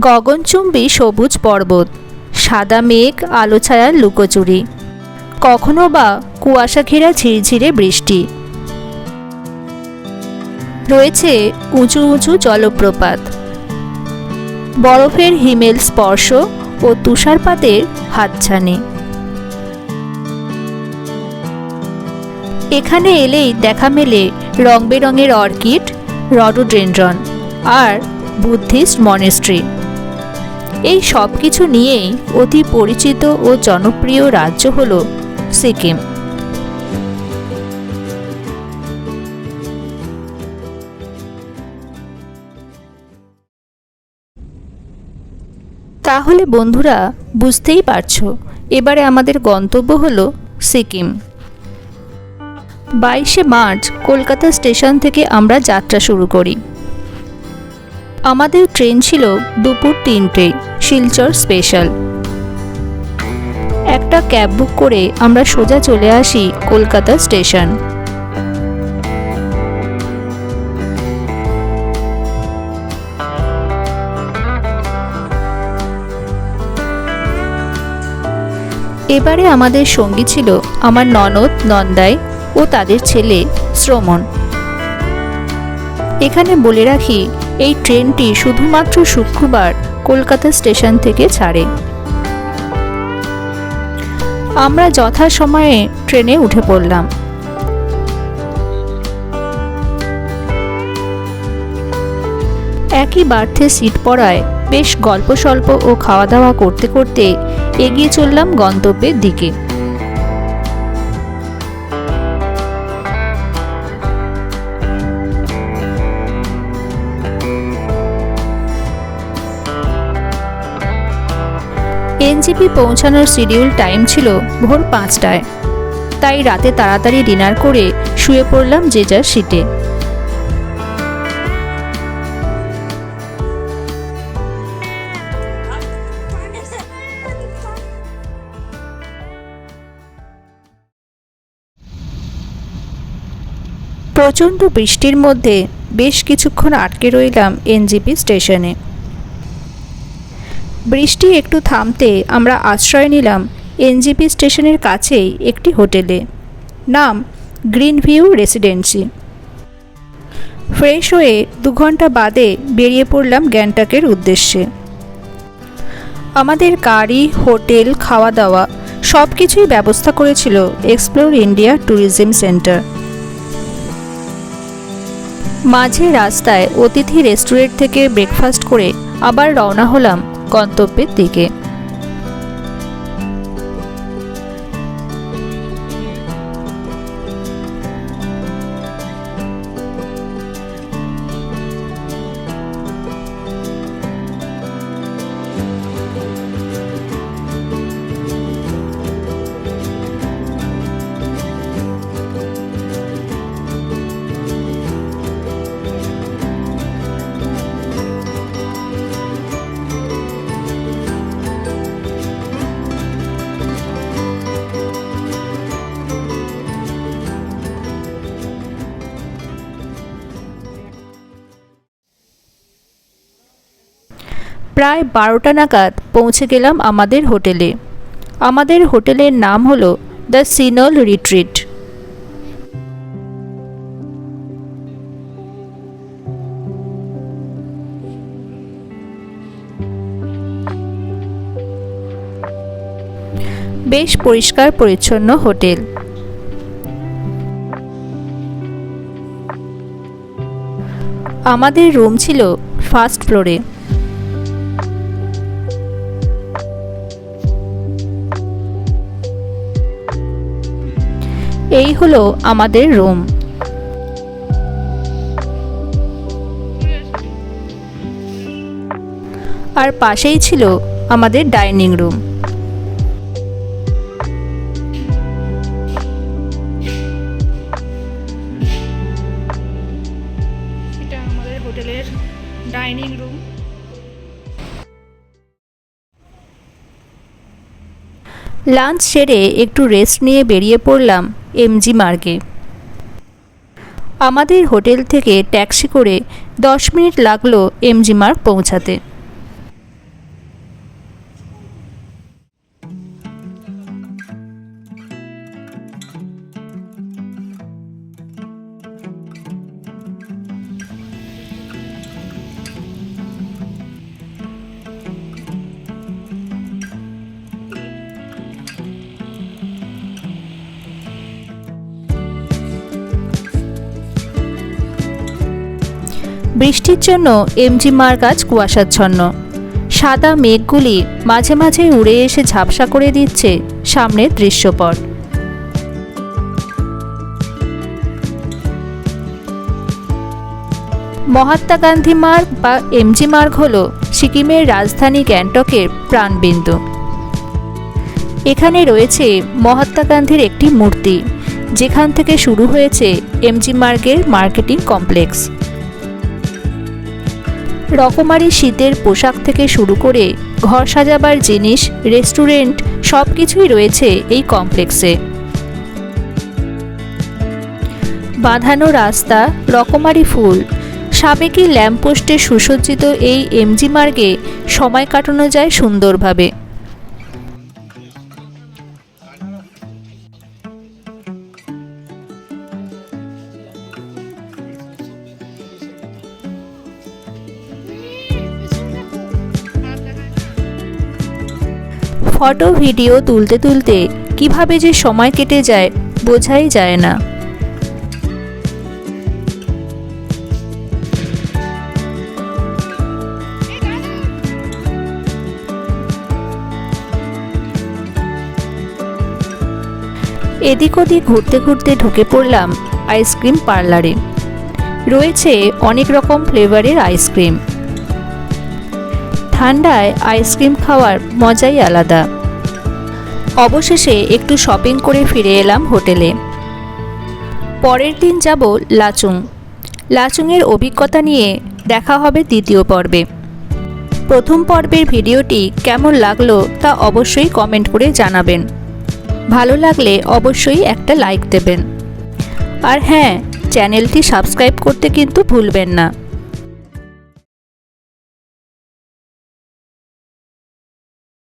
গগনচুম্বী সবুজ পর্বত, সাদা মেঘ, আলো ছায়ার লুকোচুরি। কখনো বা কুয়াশা ঘেরা ঝিরঝিরে বৃষ্টি। রয়েছে উঁচু উঁচু জলপ্রপাত। বরফের হিমেল স্পর্শ ও তুষারপাতের হাতছানি। এখানে এলেই দেখা মেলে রং বেরঙের অর্কিড রডোড্রেন্ড্রন আর বুদ্ধিস্ট মনেস্ট্রি। এই সব কিছু নিয়েই অতি পরিচিত ও জনপ্রিয় রাজ্য হল সিকিম। তাহলে বন্ধুরা, বুঝতেই পারছ, এবারে আমাদের গন্তব্য হল সিকিম। বাইশে মার্চ কলকাতা স্টেশন থেকে আমরা যাত্রা শুরু করি। আমাদের ট্রেন ছিল দুপুর তিনটে, শিলচর স্পেশাল। একটা ক্যাব বুক করে আমরা সোজা চলে আসি কলকাতা স্টেশন। এবারে আমাদের সঙ্গী ছিল আমার ননদ, নন্দাই ও তাদের ছেলে শ্রমণ। এখানে বলে রাখি, এই ট্রেনটি শুধুমাত্র শুক্রবার কলকাতা স্টেশন থেকে ছাড়ে। আমরা যথাসময়ে ট্রেনে উঠে পড়লাম। একই বার্থে সিট পড়ায় বেশ গল্প স্বল্প ও খাওয়া দাওয়া করতে করতে এগিয়ে চললাম গন্তব্যের দিকে। এনজিপি পৌঁছানোর শিডিউল টাইম ছিল ভোর পাঁচটায়। তাই রাতে তাড়াতাড়ি ডিনার করে শুয়ে পড়লাম যে যার সিটে প্রচণ্ড বৃষ্টির মধ্যে বেশ কিছুক্ষণ আটকে রইলাম এনজিপি স্টেশনে। বৃষ্টি একটু থামতে আমরা আশ্রয় নিলাম এনজিপি স্টেশনের কাছেই একটি হোটেলে। নাম গ্রিন ভিউ রেসিডেন্সি। ফ্রেশ হয়ে দু ঘণ্টা বাদে বেরিয়ে পড়লাম গ্যাংটকের উদ্দেশ্যে। আমাদের গাড়ি, হোটেল খাওয়া দাওয়া সব কিছুই ব্যবস্থা করেছিল এক্সপ্লোর ইন্ডিয়া ট্যুরিজম সেন্টার মাঝে রাস্তায় অতিথি রেস্টুরেন্ট থেকে ব্রেকফাস্ট করে আবার রওনা হলাম গন্তব্যের দিকে। প্রায় বারোটা নাগাদ পৌঁছে গেলাম আমাদের হোটেলে। আমাদের হোটেলের নাম হলো দ্য সিনল রিট্রিট। বেশ পরিষ্কার পরিচ্ছন্ন হোটেল। আমাদের রুম ছিল ফার্স্ট ফ্লোরে। এই হলো আমাদের রুম। আর পাশেই ছিল আমাদের ডাইনিং রুম। এটা আমাদের হোটেলের ডাইনিং রুম। লাঞ্চ সেরে একটু রেস্ট নিয়ে বেরিয়ে পড়লাম। এমজি মার্গে। আমাদের হোটেল থেকে ট্যাক্সি করে দশ মিনিট লাগল এমজি মার্গ পৌঁছাতে। বৃষ্টির জন্য এমজি মার্গ আজ কুয়াশাচ্ছন্ন। সাদা মেঘগুলি মাঝে মাঝে উড়ে এসে ঝাপসা করে দিচ্ছে সামনের দৃশ্যপট। মহাত্মা গান্ধী মার্গ বা এমজি মার্গ হল সিকিমের রাজধানী গ্যাংটকের প্রাণবিন্দু। এখানে রয়েছে মহাত্মা গান্ধীর একটি মূর্তি, যেখান থেকে শুরু হয়েছে এমজি মার্গের মার্কেটিং কমপ্লেক্স। রকমারি শীতের পোশাক থেকে শুরু করে ঘর সাজাবার জিনিস, রেস্টুরেন্ট সব কিছুই রয়েছে এই কমপ্লেক্সে। বাঁধানো রাস্তা, রকমারি ফুল। সাবেকি ল্যাম্পপোস্টে সুসজ্জিত এই এমজি মার্গে সময় কাটানো যায় সুন্দরভাবে। ফটো, ভিডিও তুলতে তুলতে কীভাবে যে সময় কেটে যায় বোঝাই যায় না। এদিক ওদিক ঘুরতে ঘুরতে ঢুকে পড়লাম আইসক্রিম পার্লারে। রয়েছে অনেক রকম ফ্লেভারের আইসক্রিম। ঠান্ডায় আইসক্রিম খাওয়ার মজাই আলাদা। অবশেষে একটু শপিং করে ফিরে এলাম হোটেলে। পরের দিন যাব লাচুং। লাচুংয়ের অভিজ্ঞতা নিয়ে দেখা হবে দ্বিতীয় পর্বে। প্রথম পর্বের ভিডিওটি কেমন লাগল তা অবশ্যই কমেন্ট করে জানাবেন। ভালো লাগলে অবশ্যই একটা লাইক দেবেন। আর হ্যাঁ চ্যানেলটি সাবস্ক্রাইব করতে কিন্তু ভুলবেন না।